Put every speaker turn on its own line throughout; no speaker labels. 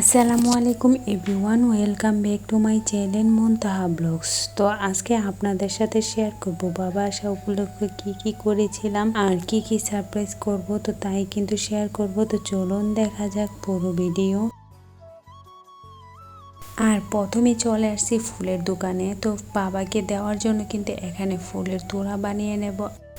আসসালামু আলাইকুম everyone, welcome back to my channel Muntaha blogs. তো আজকে আপনাদের সাথে শেয়ার করব, বাবা আসা উপলক্ষে কি কি করেছিলাম আর কি কি সারপ্রাইজ করব, তো তাই কিন্তু শেয়ার করব। তো চলুন দেখা যাক পুরো ভিডিও আর প্রথমে চলে আসছি ফুলের দোকানে, তো বাবাকে দেওয়ার জন্য কিন্তু এখানে ফুলের তোড়া বানিয়ে নেব।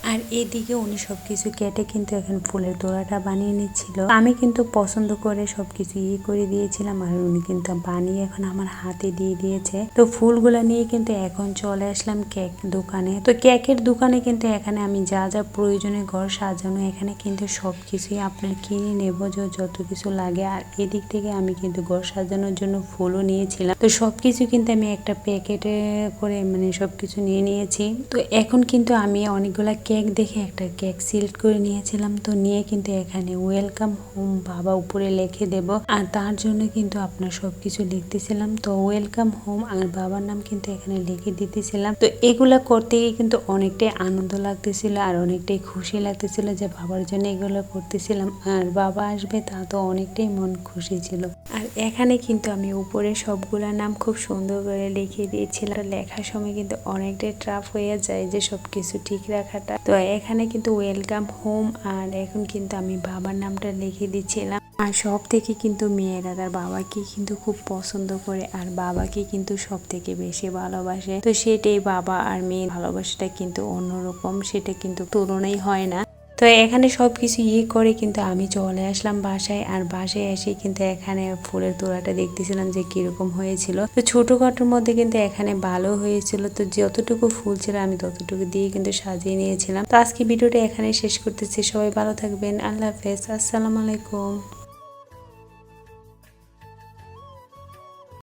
আর এদিকে উনি সবকিছু কেটে কিন্তু এখন ফুলের তোড়াটা বানিয়ে নিচ্ছিল। আমি কিন্তু পছন্দ করে সবকিছু ইয়ে করে দিয়েছিলাম আর উনি কিন্তু বানিয়ে এখন আমার হাতে দিয়ে দিয়েছে। তো ফুলগুলা নিয়ে কিন্তু এখন চলে আসলাম কেক দোকানে। তো কেকের দোকানে কিন্তু এখানে আমি যা যা প্রয়োজনে ঘর সাজানো, এখানে কিন্তু সবকিছুই আপনার কিনে নেব যে, যত কিছু লাগে। আর এদিক থেকে আমি কিন্তু ঘর সাজানোর জন্য ফুলও নিয়েছিলাম। তো সবকিছু কিন্তু আমি একটা প্যাকেটে করে মানে সবকিছু নিয়ে নিয়েছি। তো এখন কিন্তু আমি অনেকগুলা কেক দেখে একটা কেক সিলেক্ট করে নিয়েছিলাম। তো নিয়ে কিন্তু এখানে ওয়েলকাম হোম বাবা উপরে লিখে দেব। আর তার জন্য কিন্তু আপনার সবকিছু লিখতেছিলাম। তো ওয়েলকাম হোম আর বাবার নাম কিন্তু এখানে লিখে দিতেছিলাম। তো এগুলা করতে গিয়ে কিন্তু অনেকটাই আনন্দ লাগতেছিল আর অনেকটাই খুশি লাগতেছিল যে বাবার জন্য এগুলো করতেছিলাম। আর বাবা আসবে তা তো অনেকটাই মন খুশি ছিল। আর এখানে কিন্তু আমি উপরে সবগুলা নাম খুব সুন্দর করে লিখে দিয়েছিলাম। লেখার সময় কিন্তু অনেকটাই ট্রাফ হয়ে যায় যে সবকিছু ঠিক রাখাটা। তো এখানে কিন্তু ওয়েলকাম হোম আর এখন কিন্তু আমি বাবার নামটা লিখে দিচ্ছিলাম। আর সব থেকে কিন্তু মেয়েরা তার বাবাকে কিন্তু খুব পছন্দ করে আর বাবাকে কিন্তু সব থেকে বেশি ভালোবাসে। তো সেটাই বাবা আর মেয়ের ভালোবাসাটা কিন্তু অন্যরকম, সেটা কিন্তু তুলনাই হয় না। তো এখানে সব কিছু ইয়ে করে কিন্তু আমি চলে আসলাম বাসায়। আর বাসায় এসে কিন্তু এখানে ফুলের তোড়াটা দেখতেছিলাম যে কীরকম হয়েছিল। তো ছোটখাটোর মধ্যে কিন্তু এখানে ভালো হয়েছিল। তো যতটুকু ফুল ছিল আমি ততটুকু দিয়ে কিন্তু সাজিয়ে নিয়েছিলাম। তো আজকে ভিডিওটা এখানে শেষ করতেছি। সবাই ভালো থাকবেন। আল্লাহ হাফেজ। আসসালামু আলাইকুম।